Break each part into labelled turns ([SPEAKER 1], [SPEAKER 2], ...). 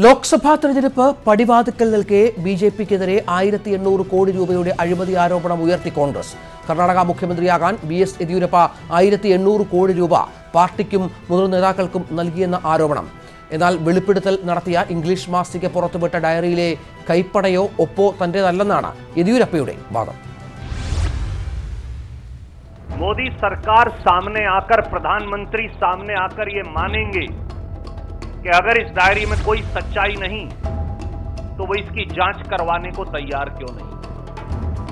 [SPEAKER 1] ലോക്സഭാ തെരഞ്ഞെടുപ്പ് പടിവാതുക്കൽ നിൽക്കെ B J പിക്കെതിരെ ആയിരത്തി എണ്ണൂറ് കോടി രൂപയുടെ അഴിമതി ആരോപണം ഉയർത്തി കോൺഗ്രസ്. കർണാടക മുഖ്യമന്ത്രിയാകാൻ ബി എസ് യെദ്യൂരപ്പ ആയിരത്തി എണ്ണൂറ് കോടി രൂപ പാർട്ടിക്കും മുതിർന്ന നേതാക്കൾക്കും നൽകിയെന്ന ആരോപണം. എന്നാൽ വെളിപ്പെടുത്തൽ നടത്തിയ ഇംഗ്ലീഷ് മാസിക പുറത്തുവിട്ട ഡയറിയിലെ കൈപ്പടയോ ഒപ്പോ തന്റേതല്ലെന്നാണ് യെദ്യൂരപ്പയുടെ വാദം.
[SPEAKER 2] മോദി സർക്കാർ സാമനെ ആക്കർ പ്രധാനമന്ത്രി സാമനെ ആക്കർ ये मानेंगे कि अगर इस डायरी में कोई सच्चाई नहीं तो वो इसकी जांच करवाने को तैयार क्यों नहीं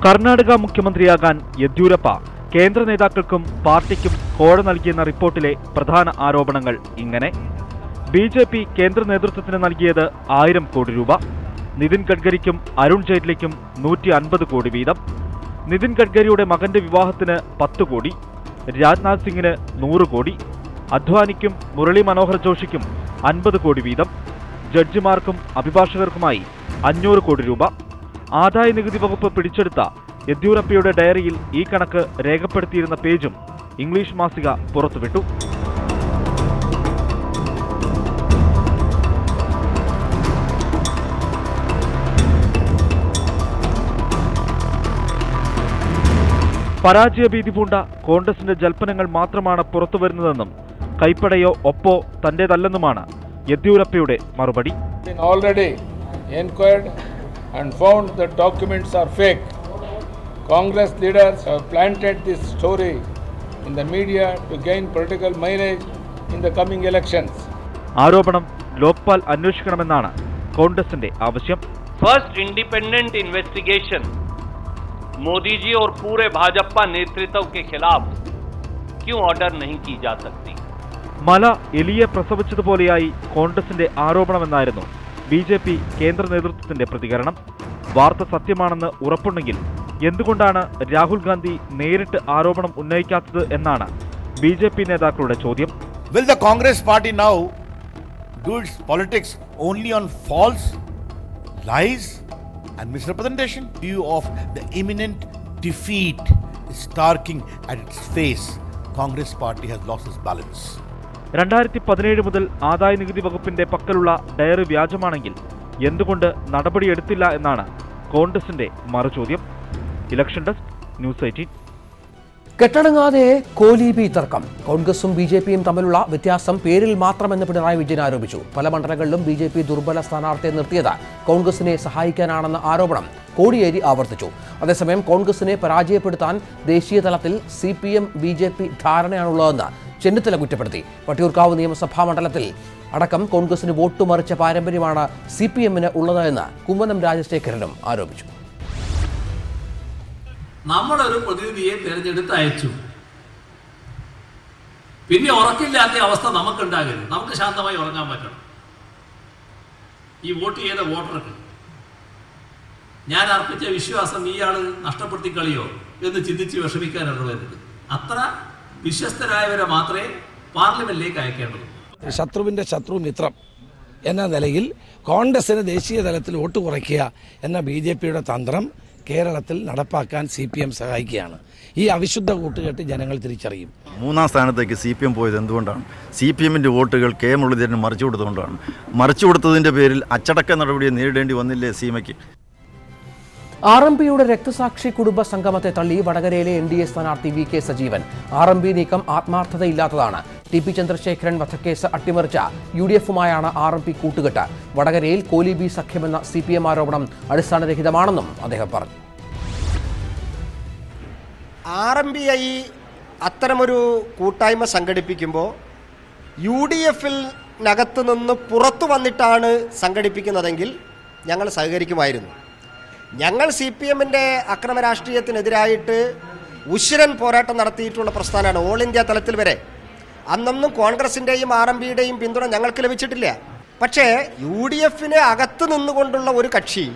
[SPEAKER 3] കർണാടക മുഖ്യമന്ത്രിയാകാൻ യെദ്യൂരപ്പ കേന്ദ്ര നേതാക്കൾക്കും പാർട്ടിക്കും കോഴ നൽകിയെന്ന റിപ്പോർട്ടിലെ പ്രധാന ആരോപണങ്ങൾ ഇങ്ങനെ ബി ജെ പി കേന്ദ്ര നേതൃത്വത്തിന് നൽകിയത് ആയിരം കോടി രൂപ നിതിൻ ഗഡ്കരിക്കും അരുൺ ജെയ്റ്റ്ലിക്കും നൂറ്റി അൻപത് കോടി വീതം നിതിൻ ഗഡ്കരിയുടെ മകന്റെ വിവാഹത്തിന് പത്ത് കോടി രാജ്നാഥ് സിംഗിന് നൂറ് കോടി അദ്വാനിക്കും മുരളി മനോഹർ ജോഷിക്കും അൻപത് കോടി വീതം. ജഡ്ജിമാർക്കും അഭിഭാഷകർക്കുമായി അഞ്ഞൂറ് കോടി രൂപ. ആദായ നികുതി വകുപ്പ് പിടിച്ചെടുത്ത യെദ്യൂരപ്പയുടെ ഡയറിയിൽ ഈ കണക്ക് രേഖപ്പെടുത്തിയിരുന്ന പേജും ഇംഗ്ലീഷ് മാസിക പുറത്തുവിട്ടു. പരാജയഭീതി പൂണ്ട കോൺഗ്രസിന്റെ ജൽപ്പനങ്ങൾ മാത്രമാണ് പുറത്തുവരുന്നതെന്നും കൈപ്പടയോ ഒപ്പോ തന്റേതല്ലെന്നുമാണ് യെദ്യൂരപ്പയുടെ മറുപടി
[SPEAKER 4] been already inquired and found the documents are fake. Congress leaders have planted this story in the media to gain political mileage in the coming elections.
[SPEAKER 3] ആരോപണം ലോക്പാൽ അന്വേഷിക്കണമെന്നാണ് കോൺഗ്രസിന്റെ ആവശ്യം
[SPEAKER 2] first independent investigation Modi ji और पूरे भाजपा नेतृत्व के खिलाफ क्यों ऑर्डर नहीं की जा सकती
[SPEAKER 3] മല എലിയെ പ്രസവിച്ചതുപോലെയായി കോൺഗ്രസിന്റെ ആരോപണമെന്നായിരുന്നു ബി ജെ പി കേന്ദ്ര നേതൃത്വത്തിന്റെ പ്രതികരണം വാർത്ത സത്യമാണെന്ന് ഉറപ്പുണ്ടെങ്കിൽ എന്തുകൊണ്ടാണ് രാഹുൽ ഗാന്ധി നേരിട്ട് ആരോപണം ഉന്നയിക്കാത്തത് എന്നാണ് ബി ജെ പി നേതാക്കളുടെ ചോദ്യം
[SPEAKER 5] Congress party now do its politics only on false, lies, and misrepresentation? View of the imminent defeat is starking at its face. Congress party has lost its balance.
[SPEAKER 3] രണ്ടായിരത്തി പതിനേഴ് മുതൽ ആദായ നികുതി വകുപ്പിന്റെ പക്കലുള്ള diary വ്യാജമാണെങ്കിൽ എന്തുകൊണ്ട് നടപടിയെടുത്തില്ല എന്നാണ് കോൺഗ്രസിന്റെ മറുചോദ്യം. Election desk news eighteen.
[SPEAKER 1] കെട്ടടങ്ങാതെ Koleebi തർക്കം. കോൺഗ്രസും ബി ജെ പിയും തമ്മിലുള്ള വ്യത്യാസം പേരിൽ മാത്രമെന്ന് പിണറായി വിജയൻ ആരോപിച്ചു. പല മണ്ഡലങ്ങളിലും ബി ജെ പി ദുർബല സ്ഥാനാർത്ഥിയെ നിർത്തിയത് കോൺഗ്രസിനെ സഹായിക്കാനാണെന്ന ആരോപണം കോടിയേരി ആവർത്തിച്ചു. അതേസമയം കോൺഗ്രസിനെ പരാജയപ്പെടുത്താൻ ദേശീയ തലത്തിൽ C P M B J P ധാരണയാണുള്ളതെന്ന് Chennithala കുറ്റപ്പെടുത്തി. വട്ടിയൂർക്കാവ് നിയമസഭാ മണ്ഡലത്തിൽ അടക്കം കോൺഗ്രസിന് വോട്ട് മറിച്ച പാരമ്പര്യമാണ് സി പി എമ്മിന് ഉള്ളതെന്ന് കുമ്മനം രാജശേഖരനും ആരോപിച്ചു.
[SPEAKER 6] നമ്മളൊരു പ്രതിനിധിയെ തിരഞ്ഞെടുത്ത് അയച്ചു പിന്നെ ഉറക്കില്ലാത്ത അവസ്ഥ നമുക്കുണ്ടാകരുത്. നമുക്ക് ശാന്തമായി ഉറങ്ങാൻ പറ്റണം. ഈ വോട്ട് ചെയ്ത വോട്ടർക്ക് ഞാൻ അർപ്പിച്ച വിശ്വാസം ഇയാൾ നഷ്ടപ്പെടുത്തി കളിയോ എന്ന് ചിന്തിച്ച് വിഷമിക്കാനുള്ളത് അത്ര വിശ്വസ്തരായവരെ മാത്രമേ പാർലമെന്റിലേക്ക് അയക്കേണ്ടത്
[SPEAKER 7] ശത്രുവിന്റെ ശത്രു മിത്രം എന്ന നിലയിൽ കോൺഗ്രസിന് ദേശീയ തലത്തിൽ വോട്ട് കുറയ്ക്കുക എന്ന ബി ജെ പിയുടെ തന്ത്രം കേരളത്തിൽ നടപ്പാക്കാൻ സി പി എം സഹായിക്കുകയാണ്. ഈ അവിശുദ്ധ കൂട്ടുകെട്ട് ജനങ്ങൾ തിരിച്ചറിയും.
[SPEAKER 8] മൂന്നാം സ്ഥാനത്തേക്ക് സി പി എം പോയത് എന്തുകൊണ്ടാണ്? സി പി എമ്മിന്റെ വോട്ടുകൾ കെ മുരളീധരന് മറിച്ചു കൊടുത്തുകൊണ്ടാണ് മറിച്ചു കൊടുത്തതിന്റെ പേരിൽ അച്ചടക്ക നടപടിയെ നേരിടേണ്ടി വന്നില്ലേ സീമയ്ക്ക്?
[SPEAKER 1] ആർ എം പിയുടെ രക്തസാക്ഷി കുടുംബ സംഗമത്തെ തള്ളി വടകരയിലെ എൻ ഡി എ സ്ഥാനാർത്ഥി V K Sajeevan. R M P നീക്കം ആത്മാർത്ഥതയില്ലാത്തതാണ്. ടി പി ചന്ദ്രശേഖരൻ വധക്കേസ് അട്ടിമറിച്ച യു ഡി എഫുമായാണ് ആർ എം പി കൂട്ടുകെട്ട്. വടകരയിൽ കോലി ബി സഖ്യമെന്ന സി പി എം ആരോപണം അടിസ്ഥാനരഹിതമാണെന്നും അദ്ദേഹം പറഞ്ഞു.
[SPEAKER 9] ആർ എം പി ഐ അത്തരമൊരു കൂട്ടായ്മ സംഘടിപ്പിക്കുമ്പോൾ യു ഡി എഫിനകത്ത് നിന്ന് പുറത്തു വന്നിട്ടാണ് സംഘടിപ്പിക്കുന്നതെങ്കിൽ ഞങ്ങൾ സഹകരിക്കുമായിരുന്നു. ഞങ്ങൾ സി പി എമ്മിന്റെ അക്രമ രാഷ്ട്രീയത്തിനെതിരായിട്ട് ഉശിരൻ പോരാട്ടം നടത്തിയിട്ടുള്ള പ്രസ്ഥാനമാണ് ഓൾ ഇന്ത്യ തലത്തിൽ വരെ. അന്നൊന്നും കോൺഗ്രസിന്റെയും ആർ എം പിയുടെയും പിന്തുണ ഞങ്ങൾക്ക് ലഭിച്ചിട്ടില്ല. പക്ഷേ യു ഡി എഫിന് അകത്ത് നിന്നുകൊണ്ടുള്ള ഒരു കക്ഷി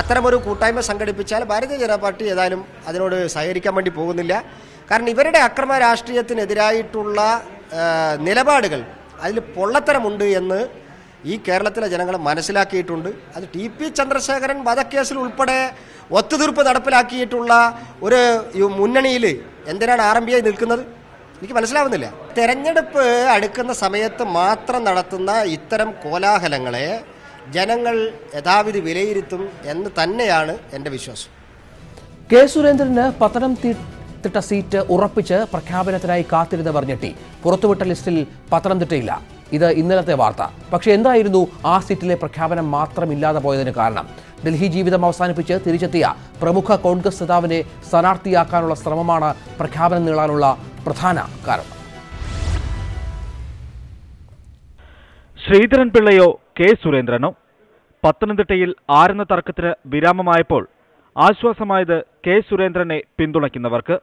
[SPEAKER 9] അത്തരമൊരു കൂട്ടായ്മ സംഘടിപ്പിച്ചാൽ ഭാരതീയ ജനതാ പാർട്ടി ഏതായാലും അതിനോട് സഹകരിക്കാൻ വേണ്ടി പോകുന്നില്ല. കാരണം ഇവരുടെ അക്രമ രാഷ്ട്രീയത്തിനെതിരായിട്ടുള്ള നിലപാടുകൾ അതിൽ പൊള്ളത്തരമുണ്ട് എന്ന് ഈ കേരളത്തിലെ ജനങ്ങൾ മനസ്സിലാക്കിയിട്ടുണ്ട്. അത് ടി പി ചന്ദ്രശേഖരൻ വധക്കേസിൽ ഉൾപ്പെടെ ഒത്തുതീർപ്പ് നടപ്പിലാക്കിയിട്ടുള്ള ഒരു മുന്നണിയിൽ എന്തിനാണ് ആർ എം ബി ഐ നിൽക്കുന്നത്? എനിക്ക് മനസ്സിലാവുന്നില്ല. തെരഞ്ഞെടുപ്പ് അടുക്കുന്ന സമയത്ത് മാത്രം നടത്തുന്ന ഇത്തരം കോലാഹലങ്ങളെ ജനങ്ങൾ യഥാവിധി വിലയിരുത്തും എന്ന് തന്നെയാണ് എന്റെ വിശ്വാസം.
[SPEAKER 1] കെ സുരേന്ദ്രന് പത്തനംതിട്ട സീറ്റ് ഉറപ്പിച്ച് പ്രഖ്യാപനത്തിനായി കാത്തിരുന്നവർ ഞെട്ടി. പുറത്തുവിട്ട ലിസ്റ്റിൽ പത്തനംതിട്ടയില്ല. ഇത് ഇന്നലത്തെ വാർത്ത. പക്ഷേ എന്തായിരുന്നു ആ സീറ്റിലെ പ്രഖ്യാപനം മാത്രമില്ലാതെ പോയതിന് കാരണം? ഡൽഹി ജീവിതം അവസാനിപ്പിച്ച് തിരിച്ചെത്തിയ പ്രമുഖ കോൺഗ്രസ് നേതാവിനെ സ്ഥാനാർത്ഥിയാക്കാനുള്ള ശ്രമമാണ് പ്രഖ്യാപനം നീളാനുള്ള പ്രധാന കാരണം.
[SPEAKER 3] ശ്രീധരൻ പിള്ളയോ കെ സുരേന്ദ്രനോ? പത്തനംതിട്ടയിൽ ആരെന്ന തർക്കത്തിന് വിരാമമായപ്പോൾ ആശ്വാസമായത് കെ സുരേന്ദ്രനെ പിന്തുണയ്ക്കുന്നവർക്ക്.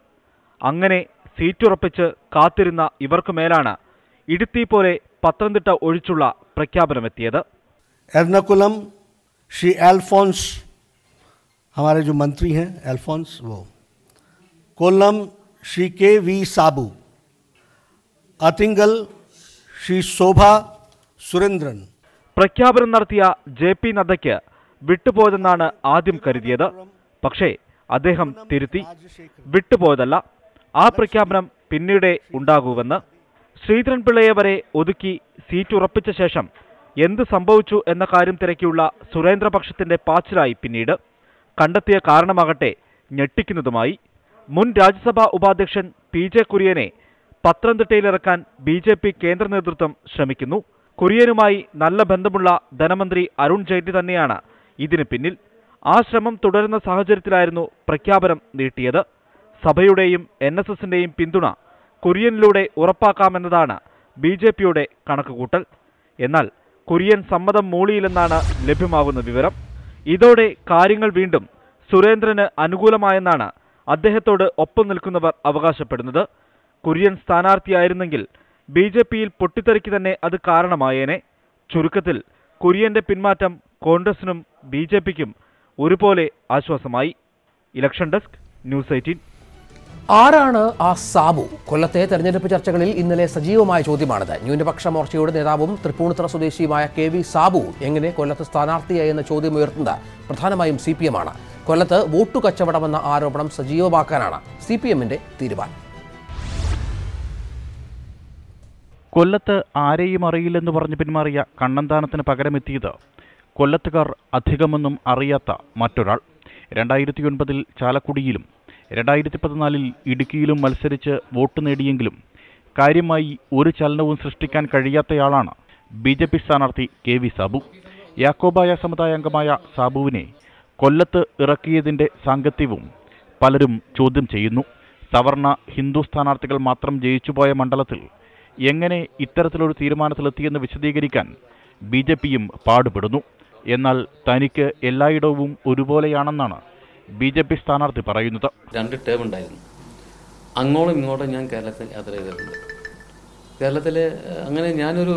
[SPEAKER 3] അങ്ങനെ സീറ്റുറപ്പിച്ച് കാത്തിരുന്ന ഇവർക്കു മേലാണ് ഇടുത്തി പോലെ പത്തനംതിട്ട ഒഴിച്ചുള്ള പ്രഖ്യാപനമെത്തിയത്
[SPEAKER 10] एर्नाकुलम श्री एल्फोंस हमारे जो मंत्री हैं एल्फोंस वो कोल्लम श्री के वी साबू अतिंगल श्री शोभा सुरेंद्रन
[SPEAKER 3] പ്രഖ്യാപനം നടത്തിയ ജെ പി നദ്ദയ്ക്ക് വിട്ടുപോയതെന്നാണ് ആദ്യം കരുതിയത് പക്ഷേ അദ്ദേഹം തിരുത്തി വിട്ടുപോയതല്ല ആ പ്രഖ്യാപനം പിന്നീടേ ഉണ്ടാകൂവെന്ന് ശ്രീധരൻ പിള്ളയെ വരെ ഒതുക്കി സീറ്റ് ഉറപ്പിച്ച ശേഷം എന്ത് സംഭവിച്ചു എന്ന കാര്യം തിരക്കിയുള്ള സുരേന്ദ്രപക്ഷത്തിന്റെ പാച്ചിലായി പിന്നീട് കണ്ടെത്തിയ കാരണമാകട്ടെ ഞെട്ടിക്കുന്നതുമായി മുൻ രാജ്യസഭാ ഉപാധ്യക്ഷൻ പി ജെ കുര്യനെ പത്തനംതിട്ടയിലിറക്കാൻ ബി ജെ പി കേന്ദ്ര നേതൃത്വം ശ്രമിക്കുന്നു. കുര്യനുമായി നല്ല ബന്ധമുള്ള ധനമന്ത്രി അരുൺ ജെയ്റ്റ്ലി തന്നെയാണ് ഇതിന് പിന്നിൽ. ആ ശ്രമം തുടരുന്ന സാഹചര്യത്തിലായിരുന്നു പ്രഖ്യാപനം നീട്ടിയത്. സഭയുടെയും എൻ പിന്തുണ കുര്യനിലൂടെ ഉറപ്പാക്കാമെന്നതാണ് ബി ജെ പിയുടെ കണക്കുകൂട്ടൽ. എന്നാൽ കുര്യൻ സമ്മതം മൂളിയില്ലെന്നാണ് ലഭ്യമാകുന്ന വിവരം. ഇതോടെ കാര്യങ്ങൾ വീണ്ടും സുരേന്ദ്രന് അനുകൂലമായെന്നാണ് അദ്ദേഹത്തോട് ഒപ്പം നിൽക്കുന്നവർ അവകാശപ്പെടുന്നത്. കുര്യൻ സ്ഥാനാർത്ഥിയായിരുന്നെങ്കിൽ ബി ജെ പിയിൽ പൊട്ടിത്തെറിക്ക് തന്നെ അത് കാരണമായേനെ. ചുരുക്കത്തിൽ കുര്യന്റെ പിന്മാറ്റം കോൺഗ്രസിനും ബി ജെ പിക്കും ഒരുപോലെ ആശ്വാസമായി. Election desk news eighteen.
[SPEAKER 1] ആരാണ് ആ സാബു? കൊല്ലത്തെ തെരഞ്ഞെടുപ്പ് ചർച്ചകളിൽ ഇന്നലെ സജീവമായ ചോദ്യമാണിത്. ന്യൂനപക്ഷ മോർച്ചയുടെ നേതാവും തൃപ്പൂണിത്തുറ സ്വദേശിയുമായ കെ വി സാബു എങ്ങനെ കൊല്ലത്ത് സ്ഥാനാർത്ഥിയായി എന്ന ചോദ്യം ഉയർത്തുന്നത് പ്രധാനമായും സി പി എം ആണ് കൊല്ലത്ത് വോട്ടു കച്ചവടമെന്ന ആരോപണം സജീവമാക്കാനാണ് സി പി എമ്മിന്റെ തീരുമാനം.
[SPEAKER 11] കൊല്ലത്ത് ആരെയും അറിയില്ലെന്ന് പറഞ്ഞ് പിന്മാറിയ കണ്ണന്താനത്തിന് പകരമെത്തിയത് കൊല്ലത്തുകാർ അധികമൊന്നും അറിയാത്ത മറ്റൊരാൾ. രണ്ടായിരത്തി ഒൻപതിൽ ചാലക്കുടിയിലും രണ്ടായിരത്തി പതിനാലിൽ ഇടുക്കിയിലും മത്സരിച്ച് വോട്ട് നേടിയെങ്കിലും കാര്യമായി ഒരു ചലനവും സൃഷ്ടിക്കാൻ കഴിയാത്തയാളാണ് ബി ജെ പി സ്ഥാനാർത്ഥി കെ വി സാബു. യാക്കോബായ സമുദായ അംഗമായ സാബുവിനെ കൊല്ലത്ത് ഇറക്കിയതിന്റെ സാങ്കത്യവും പലരും ചോദ്യം ചെയ്യുന്നു. സവർണ ഹിന്ദു സ്ഥാനാർത്ഥികൾ മാത്രം ജയിച്ചുപോയ മണ്ഡലത്തിൽ എങ്ങനെ ഇത്തരത്തിലൊരു തീരുമാനത്തിലെത്തിയെന്ന് വിശദീകരിക്കാൻ ബി ജെ പിയും പാടുപെടുന്നു. എന്നാൽ തനിക്ക് എല്ലായിടവും ഒരുപോലെയാണെന്നാണ് ബി ജെ പി സ്ഥാനാർത്ഥി പറയുന്നത്.
[SPEAKER 12] രണ്ട് ടേം ഉണ്ടായിരുന്നു. അങ്ങോട്ടും ഇങ്ങോട്ടും ഞാൻ കേരളത്തിൽ യാത്ര ചെയ്തിട്ടുണ്ട്. കേരളത്തിലെ അങ്ങനെ ഞാനൊരു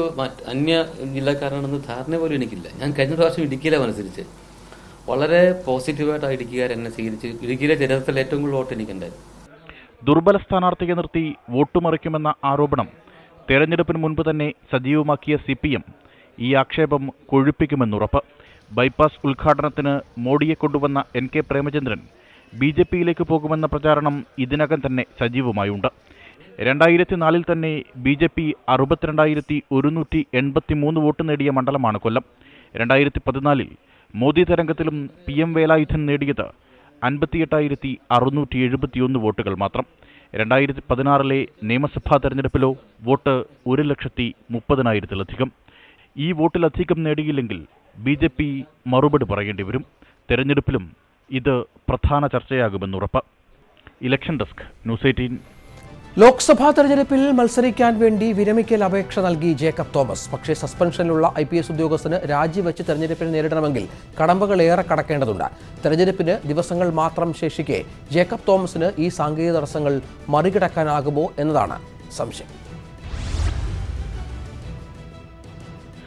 [SPEAKER 12] അന്യ ജില്ലക്കാരനാണെന്ന് ധാരണ പോലും എനിക്കില്ല. ഞാൻ കഴിഞ്ഞ പ്രാവശ്യം ഇടുക്കിയിലെ മത്സരിച്ച് വളരെ പോസിറ്റീവായിട്ട് ആ ഇടുക്കിക്കാർ എന്നെ സ്വീകരിച്ച് ഇടുക്കിയിലെ ചരിത്രത്തിൽ ഏറ്റവും കൂടുതൽ വോട്ട് എനിക്കുണ്ടായിരുന്നു.
[SPEAKER 11] ദുർബല സ്ഥാനാർത്ഥിയെ നിർത്തി വോട്ടുമറിക്കുമെന്ന ആരോപണം തെരഞ്ഞെടുപ്പിന് മുൻപ് തന്നെ സജീവമാക്കിയ സി പി എം ഈ ആക്ഷേപം കൊഴുപ്പിക്കുമെന്നുറപ്പ്. ബൈപ്പാസ് ഉദ്ഘാടനത്തിന് മോഡിയെ കൊണ്ടുവന്ന N K Premachandran B J പിയിലേക്ക് പോകുമെന്ന പ്രചാരണം ഇതിനകം തന്നെ സജീവമായുണ്ട്. രണ്ടായിരത്തി നാലിൽ തന്നെ ബി ജെ പി അറുപത്തിരണ്ടായിരത്തി ഒരുന്നൂറ്റി എൺപത്തി മൂന്ന് വോട്ട് നേടിയ മണ്ഡലമാണ് കൊല്ലം. രണ്ടായിരത്തി പതിനാലിൽ മോദി തരംഗത്തിലും പി എം വേലായുധൻ നേടിയത് അൻപത്തിയെട്ടായിരത്തി അറുന്നൂറ്റി എഴുപത്തിയൊന്ന് വോട്ടുകൾ മാത്രം. രണ്ടായിരത്തി പതിനാറിലെ നിയമസഭാ തെരഞ്ഞെടുപ്പിലോ വോട്ട് ഒരു ലക്ഷത്തി മുപ്പതിനായിരത്തിലധികം. ഈ വോട്ടിലധികം നേടിയില്ലെങ്കിൽ ബി ജെ പി മറുപടി പറയേണ്ടി വരും. തെരഞ്ഞെടുപ്പിലും ഇത് പ്രധാന ചർച്ചയാകുമെന്നുറപ്പ് election desk news eighteen.
[SPEAKER 1] Lok Sabha തെരഞ്ഞെടുപ്പിൽ മത്സരിക്കാൻ വേണ്ടി വിരമിക്കൽ അപേക്ഷ നൽകി ജേക്കബ് തോമസ്. പക്ഷേ സസ്പെൻഷനിലുള്ള ഐ പി എസ് ഉദ്യോഗസ്ഥന് രാജിവെച്ച് തെരഞ്ഞെടുപ്പിനെ നേരിടണമെങ്കിൽ കടമ്പകൾ ഏറെ കടക്കേണ്ടതുണ്ട്. തെരഞ്ഞെടുപ്പിന് ദിവസങ്ങൾ മാത്രം ശേഷിക്കെ ജേക്കബ് തോമസിന് ഈ സാങ്കേതിക തടസ്സങ്ങൾ മറികടക്കാനാകുമോ എന്നതാണ് സംശയം.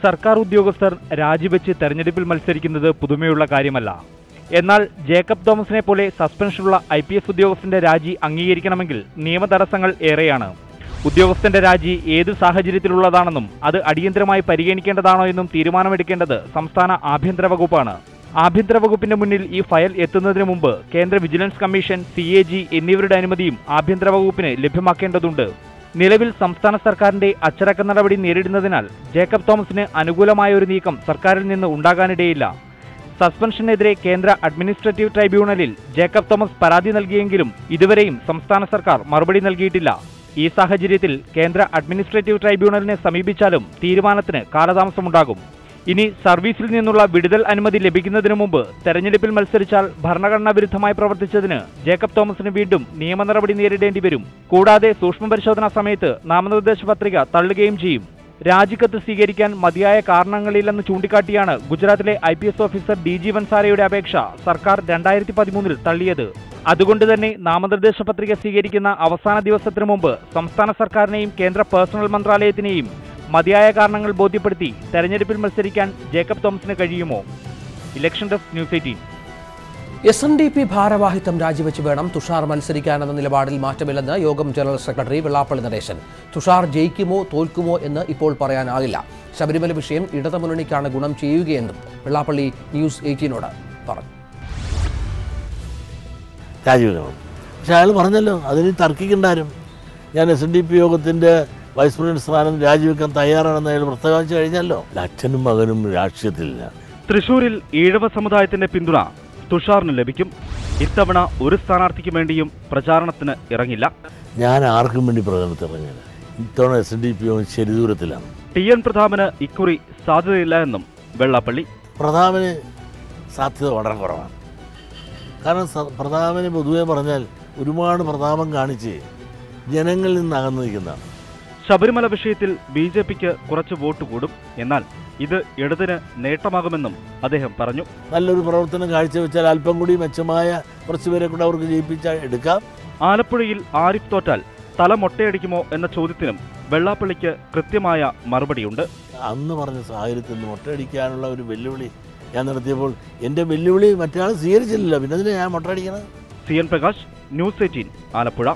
[SPEAKER 3] സർക്കാർ ഉദ്യോഗസ്ഥർ രാജിവെച്ച് തെരഞ്ഞെടുപ്പിൽ മത്സരിക്കുന്നത് പുതുമയുള്ള കാര്യമല്ല. എന്നാൽ ജേക്കബ് തോമസിനെ പോലെ സസ്പെൻഷനുള്ള ഐ പി എസ് ഉദ്യോഗസ്ഥന്റെ രാജി അംഗീകരിക്കണമെങ്കിൽ നിയമതടസ്സങ്ങൾ ഏറെയാണ്. ഉദ്യോഗസ്ഥന്റെ രാജി ഏത് സാഹചര്യത്തിലുള്ളതാണെന്നും അത് അടിയന്തരമായി പരിഗണിക്കേണ്ടതാണോ എന്നും തീരുമാനമെടുക്കേണ്ടത് സംസ്ഥാന ആഭ്യന്തര വകുപ്പാണ്. ആഭ്യന്തര വകുപ്പിന്റെ മുന്നിൽ ഈ ഫയൽ എത്തുന്നതിന് മുമ്പ് കേന്ദ്ര വിജിലൻസ് കമ്മീഷൻ സി എന്നിവരുടെ അനുമതിയും ആഭ്യന്തര വകുപ്പിന് ലഭ്യമാക്കേണ്ടതുണ്ട്. നിലവിൽ സംസ്ഥാന സർക്കാരിന്റെ അച്ചടക്ക നടപടി നേരിടുന്നതിനാൽ ജേക്കബ് തോമസിന് അനുകൂലമായ ഒരു നീക്കം സർക്കാരിൽ നിന്ന് ഉണ്ടാകാനിടയില്ല. സസ്പെൻഷനെതിരെ കേന്ദ്ര അഡ്മിനിസ്ട്രേറ്റീവ് ട്രൈബ്യൂണലിൽ ജേക്കബ് തോമസ് പരാതി നൽകിയെങ്കിലും ഇതുവരെയും സംസ്ഥാന സർക്കാർ മറുപടി നൽകിയിട്ടില്ല. ഈ സാഹചര്യത്തിൽ കേന്ദ്ര അഡ്മിനിസ്ട്രേറ്റീവ് ട്രൈബ്യൂണലിനെ സമീപിച്ചാലും തീരുമാനത്തിന് കാലതാമസമുണ്ടാകും. ഇനി സർവീസിൽ നിന്നുള്ള വിടുതൽ അനുമതി ലഭിക്കുന്നതിന് മുമ്പ് തെരഞ്ഞെടുപ്പിൽ മത്സരിച്ചാൽ ഭരണഘടനാ വിരുദ്ധമായി പ്രവർത്തിച്ചതിന് ജേക്കബ് തോമസിന് വീണ്ടും നിയമ നടപടി നേരിടേണ്ടി വരും. കൂടാതെ സൂക്ഷ്മ പരിശോധനാ സമയത്ത് നാമനിർദ്ദേശ പത്രിക തള്ളുകയും ചെയ്യും. രാജിക്കത്ത് സ്വീകരിക്കാൻ മതിയായ കാരണങ്ങളില്ലെന്ന് ചൂണ്ടിക്കാട്ടിയാണ് ഗുജറാത്തിലെ I P S officer D G വൻസാരയുടെ അപേക്ഷ സർക്കാർ രണ്ടായിരത്തി പതിമൂന്നിൽ തള്ളിയത്. അതുകൊണ്ട് തന്നെ നാമനിർദ്ദേശ പത്രിക സ്വീകരിക്കുന്ന അവസാന ദിവസത്തിനു മുമ്പ് സംസ്ഥാന സർക്കാരിനെയും കേന്ദ്ര പേഴ്സണൽ മന്ത്രാലയത്തിനെയും മതിയായ കാരണങ്ങൾ ബോധ്യപ്പെടുത്തി തെരഞ്ഞെടുപ്പിൽ മത്സരിക്കാൻ ജേക്കബ് തോമസിന് കഴിയുമോ? Election desk news eighteen.
[SPEAKER 1] S N D P ഭാരവാഹിത്വം രാജിവെച്ച് വേണം തുഷാർ മത്സരിക്കാനെന്ന നിലപാടിൽ മാറ്റമില്ലെന്ന് യോഗം ജനറൽ സെക്രട്ടറി വെള്ളാപ്പള്ളി നടേശൻ. തുഷാർ ജയിക്കുമോ തോൽക്കുമോ എന്ന് ഇപ്പോൾ പറയാനാകില്ല ശബരിമല വിഷയം ഇടതുമുന്നണിക്കാണ് ഗുണം ചെയ്യുകയെന്നും വെള്ളാപ്പള്ളി ന്യൂസ് എയ്റ്റീനോട് പറഞ്ഞു.
[SPEAKER 13] രാജീവ് പക്ഷെ അയാൾ പറഞ്ഞല്ലോ അതിന് തർക്കിക്കണ്ടാരും ഞാൻ എസ് എൻ ഡി പി യോഗത്തിന്റെ വൈസ് പ്രസിഡന്റ് സ്ഥാനം രാജിവെക്കാൻ തയ്യാറാണെന്ന് അയാൾ പ്രസ്താവിച്ചു കഴിഞ്ഞല്ലോ. അച്ഛനും മകനും രാഷ്ട്രീയത്തിലില്ല.
[SPEAKER 3] തൃശൂരിൽ ഈഴവ സമുദായത്തിന്റെ പിന്തുണ തുഷാറിന് ലഭിക്കും. ഇത്തവണ ഒരു സ്ഥാനാർത്ഥിക്ക് വേണ്ടിയും പ്രചാരണത്തിന് ഇറങ്ങില്ല.
[SPEAKER 13] ഞാൻ ആർക്കും വേണ്ടി പ്രചാരണത്തിൽ ഇറങ്ങില്ല ഇത്തവണ എസ് എൻ ഡി പി ശരിദൂരത്തിലാണ്
[SPEAKER 3] ടി എൻ പ്രതാപന് ഇക്കുറി സാധ്യതയില്ല എന്നും വെള്ളാപ്പള്ളി.
[SPEAKER 13] പ്രതാപന് സാധ്യത വളരെ കുറവാണ്. കാരണം പ്രതാപന് പൊതുവെ പറഞ്ഞാൽ ഒരുപാട് പ്രതാപം കാണിച്ച് ജനങ്ങളിൽ നിന്ന് അകന്നു നിൽക്കുന്നതാണ്.
[SPEAKER 3] ശബരിമല വിഷയത്തിൽ ബി ജെ പിക്ക് കുറച്ച് വോട്ട് കൂടും. എന്നാൽ ഇത് ഇടതിന് നേട്ടമാകുമെന്നും അദ്ദേഹം പറഞ്ഞു.
[SPEAKER 13] നല്ലൊരു പ്രവർത്തനം കാഴ്ചവെച്ചാൽ അല്പം കൂടി മെച്ചമായ കുറച്ചുപേരെ കൂടെ അവർക്ക് ജയിപ്പിച്ചാൽ എടുക്കാം.
[SPEAKER 3] ആലപ്പുഴയിൽ ആരിഫ് തോറ്റാൽ തല മൊട്ടയടിക്കുമോ എന്ന ചോദ്യത്തിനും വെള്ളാപ്പള്ളിക്ക് കൃത്യമായ മറുപടിയുണ്ട്.
[SPEAKER 13] അന്ന് പറഞ്ഞ സാഹചര്യത്തിൽ മൊട്ടയടിക്കാനുള്ള ഒരു വെല്ലുവിളി ഞാൻ നടത്തിയപ്പോൾ എന്റെ വെല്ലുവിളി മറ്റൊരാൾ സ്വീകരിച്ചില്ലല്ലോ. പിന്നെ അതിനെ ഞാൻ മൊട്ടയടിക്കണം
[SPEAKER 3] C N Prakash news eighteen Alappuzha.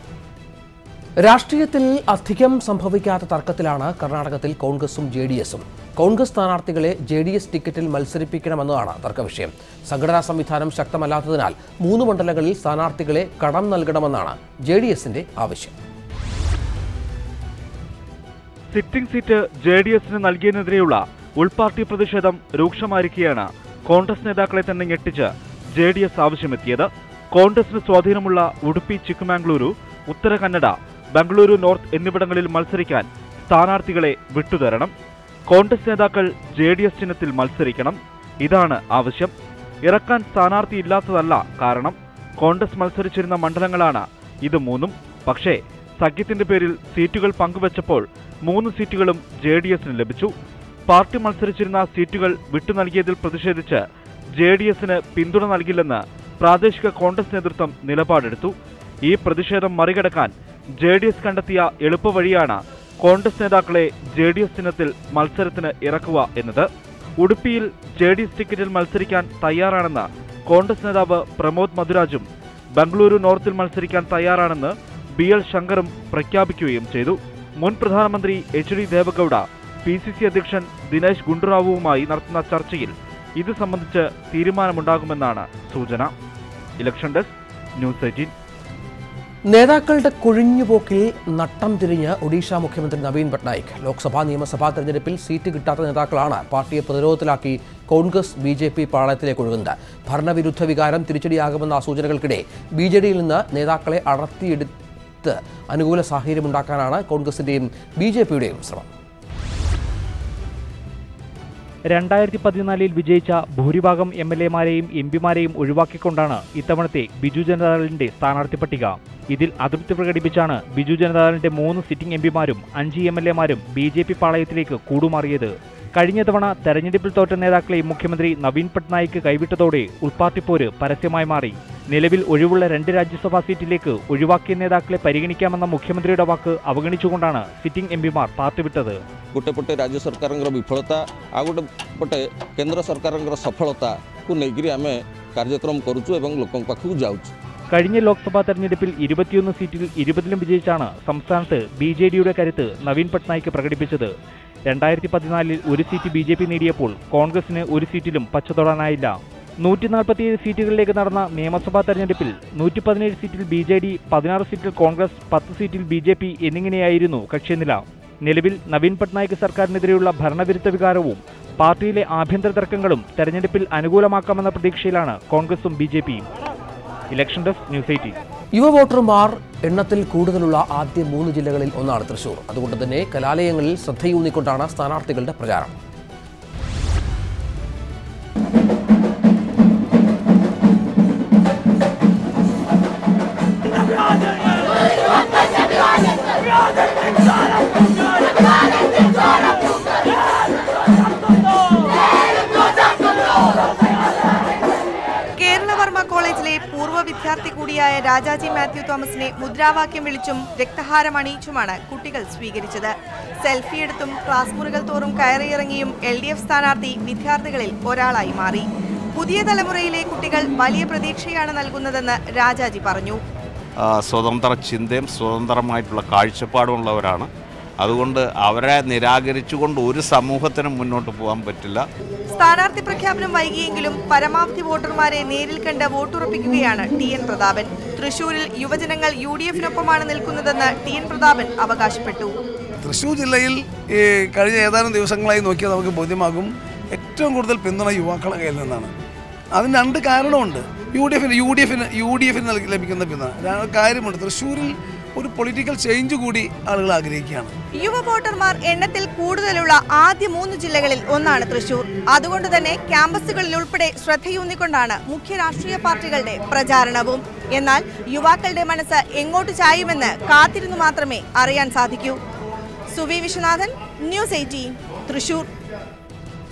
[SPEAKER 1] രാഷ്ട്രീയത്തിൽ അധികം സംഭവിക്കാത്ത തർക്കത്തിലാണ് കർണാടകത്തിൽ കോൺഗ്രസും ജെ ഡി എസും. കോൺഗ്രസ് സ്ഥാനാർത്ഥികളെ ജെ ഡി എസ് ടിക്കറ്റിൽ മത്സരിപ്പിക്കണമെന്നതാണ് തർക്കവിഷയം. സംഘടനാ സംവിധാനം ശക്തമല്ലാത്തതിനാൽ മൂന്ന് മണ്ഡലങ്ങളിൽ സ്ഥാനാർത്ഥികളെ കടം നൽകണമെന്നാണ് ജെ ഡി എസിന്റെ ആവശ്യം.
[SPEAKER 3] സിറ്റിംഗ് സീറ്റ് ജെ ഡി എസിന് നൽകിയതിനെതിരെയുള്ള ഉൾപാർട്ടി പ്രതിഷേധം രൂക്ഷമായിരിക്കെയാണ് കോൺഗ്രസ് നേതാക്കളെ തന്നെ ഞെട്ടിച്ച് ജെ ഡി എസ് ആവശ്യമെത്തിയത്. കോൺഗ്രസിന് സ്വാധീനമുള്ള ഉടുപ്പി ചിക്കുമാംഗ്ലൂരു ഉത്തര കന്നഡ ബംഗളൂരു നോർത്ത് എന്നിവിടങ്ങളിൽ മത്സരിക്കാൻ സ്ഥാനാർത്ഥികളെ വിട്ടുതരണം. കോൺഗ്രസ് നേതാക്കൾ ജെ ഡി എസ് ചിഹ്നത്തിൽ മത്സരിക്കണം. ഇതാണ് ആവശ്യം. ഇറക്കാൻ സ്ഥാനാർത്ഥി ഇല്ലാത്തതല്ല കാരണം. കോൺഗ്രസ് മത്സരിച്ചിരുന്ന മണ്ഡലങ്ങളാണ് ഇത് മൂന്നും. പക്ഷേ സഖ്യത്തിന്റെ പേരിൽ സീറ്റുകൾ പങ്കുവച്ചപ്പോൾ മൂന്ന് സീറ്റുകളും ജെ ഡി എസിന് ലഭിച്ചു. പാർട്ടി മത്സരിച്ചിരുന്ന സീറ്റുകൾ വിട്ടു നൽകിയതിൽ പ്രതിഷേധിച്ച് ജെ ഡി എസിന് പിന്തുണ നൽകില്ലെന്ന് പ്രാദേശിക കോൺഗ്രസ് നേതൃത്വം നിലപാടെടുത്തു. ഈ പ്രതിഷേധം മറികടക്കാൻ ജെ ഡി എസ് കണ്ടെത്തിയ എളുപ്പവഴിയാണ് കോൺഗ്രസ് നേതാക്കളെ ജെ ഡി എസ് ചിഹ്നത്തിൽ മത്സരത്തിന് ഇറക്കുക എന്നത്. ഉടുപ്പിയിൽ ജെ ഡി എസ് ടിക്കറ്റിൽ മത്സരിക്കാൻ തയ്യാറാണെന്ന് കോൺഗ്രസ് നേതാവ് പ്രമോദ് മധുരാജും ബംഗളൂരു നോർത്തിൽ മത്സരിക്കാൻ തയ്യാറാണെന്ന് ബി എൽ ശങ്കറും പ്രഖ്യാപിക്കുകയും ചെയ്തു. മുൻ പ്രധാനമന്ത്രി H D Deve Gowda P C C അധ്യക്ഷൻ ദിനേശ് ഗുണ്ടുറാവുവുമായി നടത്തുന്ന ചർച്ചയിൽ ഇത് സംബന്ധിച്ച് തീരുമാനമുണ്ടാകുമെന്നാണ് സൂചന. Election desk news eighteen.
[SPEAKER 1] നേതാക്കളുടെ കൊഴിഞ്ഞുപോക്കിൽ നട്ടം തിരിഞ്ഞ് ഒഡീഷ മുഖ്യമന്ത്രി നവീൻ പട്നായിക്. ലോക്സഭാ നിയമസഭാ തെരഞ്ഞെടുപ്പിൽ സീറ്റ് കിട്ടാത്ത നേതാക്കളാണ് പാർട്ടിയെ പ്രതിരോധത്തിലാക്കി കോൺഗ്രസ് ബി ജെ പി പാളയത്തിലേക്ക് ഒഴുകുന്നത്. ഭരണവിരുദ്ധ വികാരം തിരിച്ചടിയാകുമെന്ന സൂചനകൾക്കിടെ ബി ജെ ഡിയിൽ നിന്ന് നേതാക്കളെ അടർത്തിയെടുത്ത് അനുകൂല സാഹചര്യമുണ്ടാക്കാനാണ് കോൺഗ്രസിന്റെയും ബി ജെ പിയുടെയും ശ്രമം.
[SPEAKER 3] രണ്ടായിരത്തി പതിനാലിൽ വിജയിച്ച ഭൂരിഭാഗം എം എൽ എമാരെയും എം പിമാരെയും ഒഴിവാക്കിക്കൊണ്ടാണ് ഇത്തവണത്തെ ബിജു ജനതാദളിന്റെ സ്ഥാനാർത്ഥി പട്ടിക ഇതിൽ അതൃപ്തി പ്രകടിപ്പിച്ചാണ് ബിജു ജനതാദളിന്റെ മൂന്ന് സിറ്റിംഗ് എംപിമാരും അഞ്ച് എം എൽ എമാരും ബി ജെ പി പാളയത്തിലേക്ക് കൂടുമാറിയത്. കഴിഞ്ഞ തവണ തെരഞ്ഞെടുപ്പിൽ തോറ്റ നേതാക്കളെ മുഖ്യമന്ത്രി നവീൻ പട്നായിക്ക് കൈവിട്ടതോടെ ഉൾപ്പാട്ടിപ്പോര് പരസ്യമായി മാറി. നിലവിൽ ഒഴിവുള്ള രണ്ട് രാജ്യസഭാ സീറ്റിലേക്ക് ഒഴിവാക്കിയ നേതാക്കളെ പരിഗണിക്കാമെന്ന മുഖ്യമന്ത്രിയുടെ വാക്ക് അവഗണിച്ചുകൊണ്ടാണ് സിറ്റിംഗ് എംപിമാർ പാർട്ടി
[SPEAKER 14] വിട്ടത് ഗോട്ടെപട്ടെ രാജ്യ സർക്കാരଙ୍କର വിഫലത ଆଉ ଗୋଟେ ପଟେ କେନ୍ଦ୍ର ସରକାରଙ୍କର ସଫଳତାକୁ ନେଇକରି ଆମେ କାର୍ଯ୍ୟକ୍ରମ କରୁଛୁ
[SPEAKER 3] കഴിഞ്ഞ ലോക്സഭാ തെരഞ്ഞെടുപ്പിൽ ഇരുപത്തിയൊന്ന് സീറ്റിൽ ഇരുപതിലും വിജയിച്ചാണ് സംസ്ഥാനത്ത് ബി ജെ ഡിയുടെ കരുത്ത് നവീൻ പട്നായിക്ക് പ്രകടിപ്പിച്ചത്. രണ്ടായിരത്തി പതിനാലിൽ ഒരു സീറ്റ് ബി ജെ പി നേടിയപ്പോൾ കോൺഗ്രസിന് ഒരു സീറ്റിലും പച്ചതൊടാനായില്ല.
[SPEAKER 15] നൂറ്റി നാൽപ്പത്തിയേഴ് സീറ്റുകളിലേക്ക് നടന്ന നിയമസഭാ തെരഞ്ഞെടുപ്പിൽ നൂറ്റി പതിനേഴ് സീറ്റിൽ ബി ജെ ഡി പതിനാറ് സീറ്റിൽ കോൺഗ്രസ് പത്ത് സീറ്റിൽ ബി ജെ പി എന്നിങ്ങനെയായിരുന്നു കക്ഷിനില. നിലവിൽ നവീൻ പട്നായിക് സർക്കാരിനെതിരെയുള്ള ഭരണവിരുദ്ധ വികാരവും പാർട്ടിയിലെ ആഭ്യന്തര തർക്കങ്ങളും തെരഞ്ഞെടുപ്പിൽ അനുകൂലമാക്കാമെന്ന പ്രതീക്ഷയിലാണ് കോൺഗ്രസും ബി ജെ പിയും. Election desk news eighteen.
[SPEAKER 1] യുവ വോട്ടർമാർ എണ്ണത്തിൽ കൂടുതലുള്ള ആദ്യ മൂന്ന് ജില്ലകളിൽ ഒന്നാണ് തൃശൂർ. അതുകൊണ്ട് തന്നെ കലാലയങ്ങളിൽ ശ്രദ്ധയൂന്നിക്കൊണ്ടാണ് സ്ഥാനാർത്ഥികളുടെ പ്രചാരണം.
[SPEAKER 16] രാജാജി മാത്യു തോമസിനെ മുദ്രാവാക്യം വിളിച്ചും രക്തഹാരം അണിയിച്ചുമാണ് കുട്ടികൾ സ്വീകരിച്ചത്. സെൽഫി എടുത്തും ക്ലാസ് മുറികൾ തോറും കയറിയിറങ്ങിയും എൽ ഡി എഫ് സ്ഥാനാർത്ഥി വിദ്യാർത്ഥികളിൽ ഒരാളായി മാറി. പുതിയ തലമുറയിലെ കുട്ടികൾ വലിയ പ്രതീക്ഷയാണ് നൽകുന്നതെന്ന് രാജാജി പറഞ്ഞു.
[SPEAKER 17] സ്വതന്ത്ര ചിന്തയും സ്വതന്ത്രമായിട്ടുള്ള കാഴ്ചപ്പാടുമുള്ളവരാണ്. അതുകൊണ്ട് അവരെ നിരാകരിച്ചുകൊണ്ട് ഒരു സമൂഹത്തിനും മുന്നോട്ട് പോകാൻ പറ്റില്ല.
[SPEAKER 16] സ്ഥാനാർത്ഥി പ്രഖ്യാപനം വൈകിയെങ്കിലും പരമാവധി വോട്ടർമാരെ നേരിൽ കണ്ട് വോട്ടുറപ്പിക്കുകയാണ് ടി എൻ പ്രതാപൻ. തൃശൂരിൽ യുവജനങ്ങൾ യു ഡി എഫിനൊപ്പമാണ് നിൽക്കുന്നതെന്ന് ടി എൻ പ്രതാപൻ അവകാശപ്പെട്ടു.
[SPEAKER 6] തൃശൂർ ജില്ലയിൽ ഈ കഴിഞ്ഞ ഏതാനും ദിവസങ്ങളായി നോക്കിയാൽ നമുക്ക് ബോധ്യമാകും ഏറ്റവും കൂടുതൽ പിന്തുണ യുവാക്കളുടെ കയ്യിൽ നിന്നാണ്. അതിന് രണ്ട് കാരണമുണ്ട്. യു ഡി എഫിന് യു ഡി എഫിന് യു ഡി എഫിന് ലഭിക്കുന്ന പിന്തുണ. കാര്യമുണ്ട്. തൃശ്ശൂരിൽ ഒരു പൊളിറ്റിക്കൽ ചേഞ്ച് കൂടി ആളുകൾ ആഗ്രഹിക്കുകയാണ്.
[SPEAKER 16] യുവ വോട്ടർമാർ എണ്ണത്തിൽ കൂടുതലുള്ള ആദ്യ മൂന്ന് ജില്ലകളിൽ ഒന്നാണ് തൃശൂർ. അതുകൊണ്ട് തന്നെ ക്യാമ്പസുകളിൽ ഉൾപ്പെടെ ശ്രദ്ധയൂന്നിക്കൊണ്ടാണ് മുഖ്യ രാഷ്ട്രീയ പാർട്ടികളുടെ പ്രചാരണവും. എന്നാൽ യുവാക്കളുടെ മനസ്സ് എങ്ങോട്ട് ചായുമെന്ന് കാത്തിരുന്നു മാത്രമേ അറിയാൻ സാധിക്കൂ. Suvi Viswanathan news eighteen Thrissur.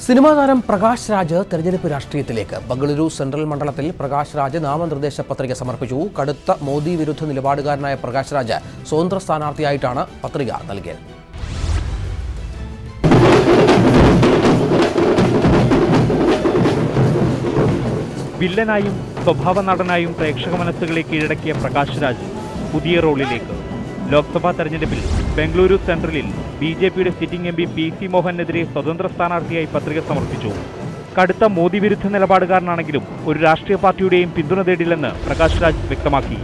[SPEAKER 1] Cinema താരം പ്രകാശ് രാജ് തെരഞ്ഞെടുപ്പ് രാഷ്ട്രീയത്തിലേക്ക്. ബംഗളൂരു സെൻട്രൽ മണ്ഡലത്തിൽ പ്രകാശ് രാജ് നാമനിർദ്ദേശ പത്രിക സമർപ്പിച്ചു. കടുത്ത മോദി വിരുദ്ധ നിലപാടുകാരനായ പ്രകാശ് രാജ് സ്വതന്ത്ര സ്ഥാനാർത്ഥിയായിട്ടാണ് പത്രിക നൽകിയത്.
[SPEAKER 15] വില്ലനായും സ്വഭാവ നടനായും പ്രേക്ഷക മനസ്സുകളെ കീഴടക്കിയ പ്രകാശ് രാജ് പുതിയ റോളിലേക്ക്. ലോക്സഭാ തെരഞ്ഞെടുപ്പിൽ ബംഗളൂരു സെൻട്രലിൽ ബി ജെ പിയുടെ sitting M P P C മോഹനെതിരെ സ്വതന്ത്ര സ്ഥാനാർത്ഥിയായി പത്രിക സമർപ്പിച്ചു. കടുത്ത മോദി വിരുദ്ധ നിലപാടുകാരനാണെങ്കിലും ഒരു രാഷ്ട്രീയ പാർട്ടിയുടെയും പിന്തുണ തേടില്ലെന്ന് പ്രകാശ് രാജ് വ്യക്തമാക്കി.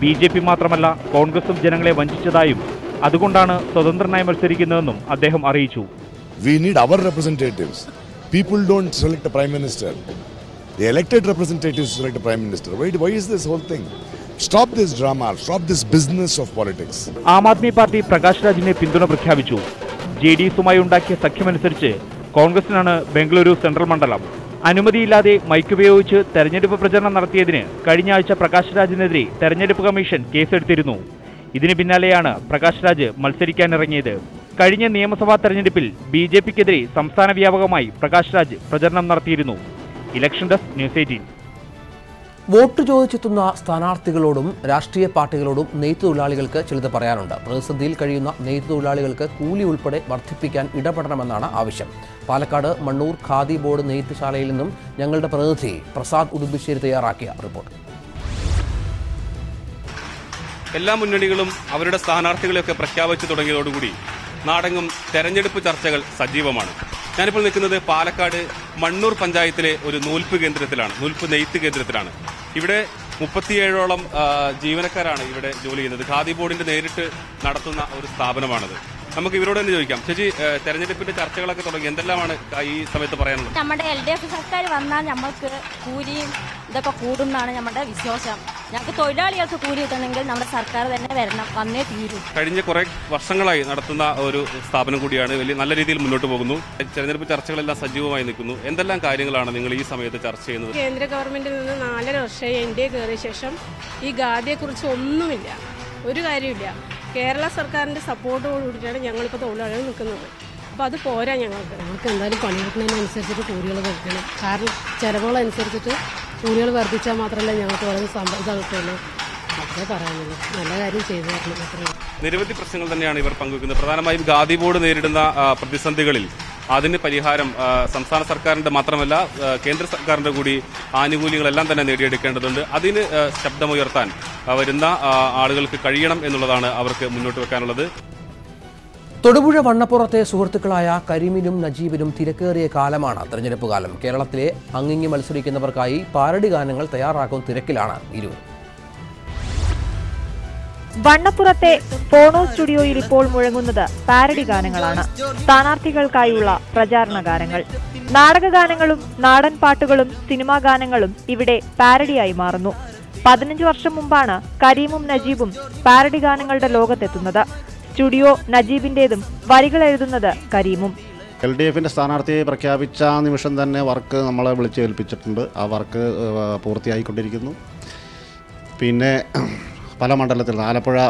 [SPEAKER 15] ബി ജെ പി മാത്രമല്ല കോൺഗ്രസും ജനങ്ങളെ വഞ്ചിച്ചതായും അതുകൊണ്ടാണ് സ്വതന്ത്രനായി മത്സരിക്കുന്നതെന്നും അദ്ദേഹം അറിയിച്ചു.
[SPEAKER 18] We. People don't whole thing? Stop this drama. Stop this business of politics.
[SPEAKER 15] Aam Aadmi Party Prakash രാജിനെ പിന്തുണ പ്രഖ്യാപിച്ചു. ജെ ഡി എസുമായി ഉണ്ടാക്കിയ സഖ്യമനുസരിച്ച് കോൺഗ്രസിനാണ് ബംഗളൂരു സെൻട്രൽ മണ്ഡലം. അനുമതിയില്ലാതെ മൈക്ക് ഉപയോഗിച്ച് തെരഞ്ഞെടുപ്പ് പ്രചരണം നടത്തിയതിന് കഴിഞ്ഞ ആഴ്ച പ്രകാശ് രാജിനെതിരെ തെരഞ്ഞെടുപ്പ് കമ്മീഷൻ കേസെടുത്തിരുന്നു. ഇതിന് പിന്നാലെയാണ് പ്രകാശ് രാജ് മത്സരിക്കാനിറങ്ങിയത്. കഴിഞ്ഞ നിയമസഭാ തെരഞ്ഞെടുപ്പിൽ ബി ജെ പിക്കെതിരെ സംസ്ഥാന വ്യാപകമായി പ്രകാശ് രാജ് പ്രചരണം നടത്തിയിരുന്നു. Election desk news eighteen.
[SPEAKER 1] Vote ചോദിച്ചെത്തുന്ന സ്ഥാനാർത്ഥികളോടും രാഷ്ട്രീയ പാർട്ടികളോടും നെയ്ത്ത് തൊഴിലാളികൾക്ക് ചിലത് പറയാനുണ്ട്. പ്രതിസന്ധിയിൽ കഴിയുന്ന നെയ്ത്ത് തൊഴിലാളികൾക്ക് കൂലി ഉൾപ്പെടെ വർദ്ധിപ്പിക്കാൻ ഇടപെടണമെന്നാണ് ആവശ്യം. പാലക്കാട് മണ്ണൂർ ഖാദി ബോർഡ് നെയ്ത്ത് ശാലയിൽ നിന്നും ഞങ്ങളുടെ പ്രതിനിധി പ്രസാദ് ഉടുമ്പശ്ശേരി തയ്യാറാക്കിയ റിപ്പോർട്ട്.
[SPEAKER 19] എല്ലാ മുന്നണികളും അവരുടെ സ്ഥാനാർത്ഥികളെയൊക്കെ പ്രഖ്യാപിച്ചു തുടങ്ങിയതോടുകൂടി നാടെങ്ങും തെരഞ്ഞെടുപ്പ് ചർച്ചകൾ സജീവമാണ്. ഞാനിപ്പോൾ നിൽക്കുന്നത് പാലക്കാട് മണ്ണൂർ പഞ്ചായത്തിലെ ഒരു നൂൽപ്പ് കേന്ദ്രത്തിലാണ് നൂൽപ്പ് നെയ്ത്ത് കേന്ദ്രത്തിലാണ്. ഇവിടെ മുപ്പത്തിയേഴോളം ജീവനക്കാരാണ് ഇവിടെ ജോലി ചെയ്യുന്നത്. ഖാദി ബോർഡിന്റെ നേരിട്ട് നടത്തുന്ന ഒരു സ്ഥാപനമാണിത്. നമുക്ക് ഇവരോട് തന്നെ ചോദിക്കാം. ചേച്ചി തെരഞ്ഞെടുപ്പിന്റെ ചർച്ചകളൊക്കെ തുടങ്ങി എന്തെല്ലാമാണ് ഈ സമയത്ത് പറയാനുള്ളത്?
[SPEAKER 20] നമ്മുടെ എൽ ഡി എഫ് സർക്കാർ വന്നാൽ നമ്മൾക്ക് കൂലിയും ഇതൊക്കെ കൂടും എന്നാണ് നമ്മുടെ വിശ്വാസം. ഞങ്ങൾക്ക് തൊഴിലാളികൾക്ക് കൂലി കിട്ടണമെങ്കിൽ നമ്മുടെ സർക്കാർ തന്നെ വരണം. വന്നേ തീരൂ.
[SPEAKER 19] കഴിഞ്ഞ കുറെ വർഷങ്ങളായി നടത്തുന്ന ഒരു സ്ഥാപനം കൂടിയാണ്. വലിയ നല്ല രീതിയിൽ മുന്നോട്ട് പോകുന്നു. തെരഞ്ഞെടുപ്പ് ചർച്ചകളെല്ലാം സജീവമായി നിൽക്കുന്നു. എന്തെല്ലാം കാര്യങ്ങളാണ് നിങ്ങൾ ഈ സമയത്ത് ചർച്ച ചെയ്യുന്നത്?
[SPEAKER 21] കേന്ദ്ര ഗവൺമെന്റിൽ നിന്ന് നാലര വർഷമായി എൻ ഡി എ കയറിയ ശേഷം ഈ ഗാദിയെക്കുറിച്ച് ഒന്നുമില്ല. ഒരു കാര്യമില്ല കേരള സർക്കാരിന്റെ സപ്പോർട്ടോടുകൂടിയാണ് കൂടിയിട്ടാണ് ഞങ്ങളിപ്പോൾ തൊഴിലാളികൾ നിൽക്കുന്നത്. അപ്പോൾ അത് പോരാ ഞങ്ങൾക്ക്.
[SPEAKER 22] ഞങ്ങൾക്ക് എന്തായാലും പണിയെടുക്കുന്നതിനനുസരിച്ചിട്ട് കൂലികൾ കൊടുക്കണം. കാരണം ചിലവുകളനുസരിച്ചിട്ട് കൂലികൾ വർദ്ധിച്ചാൽ മാത്രമല്ല ഞങ്ങൾക്ക് വളരെ പറയാനുള്ളൂ. നല്ല
[SPEAKER 19] നിരവധി പ്രശ്നങ്ങൾ തന്നെയാണ് ഇവർ പങ്കുവെക്കുന്നത്. പ്രധാനമായും ഖാദി ബോർഡ് നേരിടുന്ന പ്രതിസന്ധികളിൽ അതിന് പരിഹാരം സംസ്ഥാന സർക്കാരിന്റെ മാത്രമല്ല കേന്ദ്ര സർക്കാരിന്റെ കൂടി ആനുകൂല്യങ്ങളെല്ലാം തന്നെ നേടിയെടുക്കേണ്ടതുണ്ട്. അതിന് ശബ്ദമുയർത്താൻ വരുന്ന ആളുകൾക്ക് കഴിയണം എന്നുള്ളതാണ് അവർക്ക് മുന്നോട്ട് വെക്കാനുള്ളത്.
[SPEAKER 1] തൊടുപുഴ വണ്ണപ്പുറത്തെ സുഹൃത്തുക്കളായ കരീമിനും നജീബിനും തിരക്കേറിയ കാലമാണ് തെരഞ്ഞെടുപ്പ് കാലം. കേരളത്തിലെ അങ്ങിങ്ങി മത്സരിക്കുന്നവർക്കായി പാരടി ഗാനങ്ങൾ തയ്യാറാക്കും തിരക്കിലാണ് ഇരുവരും
[SPEAKER 23] വണ്ണപ്പുറത്തെ പോണോ സ്റ്റുഡിയോയിൽ ഇപ്പോൾ മുഴങ്ങുന്നത് പാരഡി ഗാനങ്ങളാണ്. സ്ഥാനാർത്ഥികൾക്കായുള്ള പ്രചാരണ ഗാനങ്ങൾ. നാടകഗാനങ്ങളും നാടൻ പാട്ടുകളും സിനിമാ ഗാനങ്ങളും ഇവിടെ പാരഡിയായി മാറുന്നു. പതിനഞ്ച് വർഷം മുമ്പാണ് കരീമും നജീബും പാരഡി ഗാനങ്ങളുടെ ലോകത്തെത്തുന്നത്. സ്റ്റുഡിയോ നജീബിന്റേതും വരികൾ എഴുതുന്നത് കരീമും.
[SPEAKER 24] എൽ ഡി എഫിന്റെ സ്ഥാനാർത്ഥിയെ പ്രഖ്യാപിച്ച നിമിഷം തന്നെ വർക്ക് നമ്മളെ വിളിച്ചേൽപ്പിച്ചിട്ടുണ്ട് ആ വർക്ക് പൂർത്തിയായിക്കൊണ്ടിരിക്കുന്നു. പിന്നെ പല മണ്ഡലത്തിൽ നിന്ന് ആലപ്പുഴ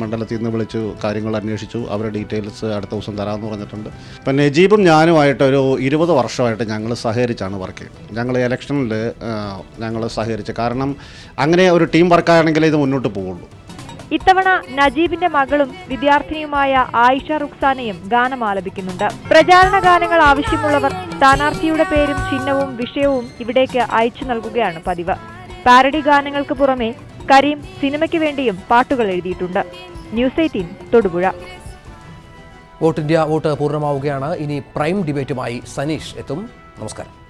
[SPEAKER 24] മണ്ഡലത്തിൽ നിന്ന് വിളിച്ചു കാര്യങ്ങൾ അന്വേഷിച്ചു. അവരുടെ ഡീറ്റെയിൽസ് അടുത്ത ദിവസം തരാമെന്ന് പറഞ്ഞിട്ടുണ്ട്. ഇപ്പം നജീബും ഞാനുമായിട്ട് ഒരു ഇരുപത് വർഷമായിട്ട് ഞങ്ങൾ സഹകരിച്ചാണ് വർക്ക് ചെയ്യുന്നത്. ഞങ്ങൾ ഇലക്ഷനിൽ ഞങ്ങൾ സഹകരിച്ച്. കാരണം അങ്ങനെ ഒരു ടീം വർക്കാണെങ്കിൽ ഇത് മുന്നോട്ട് പോവുള്ളൂ
[SPEAKER 23] ഇത്തവണ നജീബിന്റെ മകളും വിദ്യാർത്ഥിനിയുമായ ആയിഷ റുക്സാനയും ഗാനം ആലപിക്കുന്നുണ്ട്. പ്രചാരണ ഗാനങ്ങൾ ആവശ്യമുള്ളവർ സ്ഥാനാർത്ഥിയുടെ പേരും ചിഹ്നവും വിഷയവും ഇവിടേക്ക് അയച്ചു നൽകുകയാണ് പതിവ്. പാരഡി ഗാനങ്ങൾക്ക് പുറമെ കരീം സിനിമയ്ക്ക് വേണ്ടിയും പാട്ടുകൾ എഴുതിയിട്ടുണ്ട്. News eighteen Thodupuzha.
[SPEAKER 1] Vote India vote പൂർണമാവുകയാണ്. ഇനി പ്രൈം ഡിബേറ്റുമായി സനീഷ് എത്തും. നമസ്കാരം.